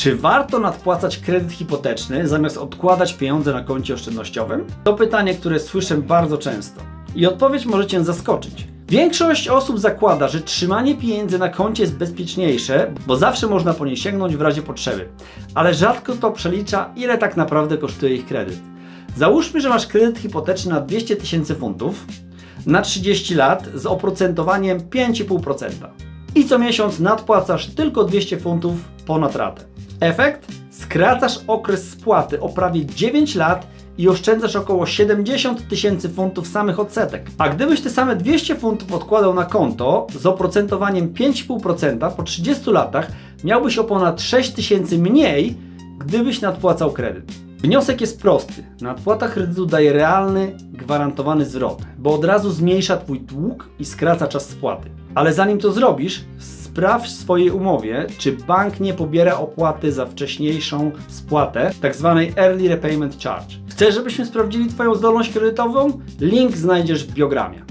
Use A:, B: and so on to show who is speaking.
A: Czy warto nadpłacać kredyt hipoteczny zamiast odkładać pieniądze na koncie oszczędnościowym? To pytanie, które słyszę bardzo często. I odpowiedź może Cię zaskoczyć. Większość osób zakłada, że trzymanie pieniędzy na koncie jest bezpieczniejsze, bo zawsze można po nie sięgnąć w razie potrzeby. Ale rzadko to przelicza, ile tak naprawdę kosztuje ich kredyt. Załóżmy, że masz kredyt hipoteczny na 200 tysięcy funtów na 30 lat z oprocentowaniem 5,5%. I co miesiąc nadpłacasz tylko 200 funtów ponad ratę. Efekt? Skracasz okres spłaty o prawie 9 lat i oszczędzasz około 70 tysięcy funtów samych odsetek. A gdybyś te same 200 funtów odkładał na konto z oprocentowaniem 5,5% po 30 latach, miałbyś o ponad 6 tysięcy mniej, gdybyś nadpłacał kredyt. Wniosek jest prosty. Nadpłata kredytu daje realny, gwarantowany zwrot, bo od razu zmniejsza Twój dług i skraca czas spłaty. Ale zanim to zrobisz, sprawdź w swojej umowie, czy bank nie pobiera opłaty za wcześniejszą spłatę, tak zwanej Early Repayment Charge. Chcesz, żebyśmy sprawdzili Twoją zdolność kredytową? Link znajdziesz w biogramie.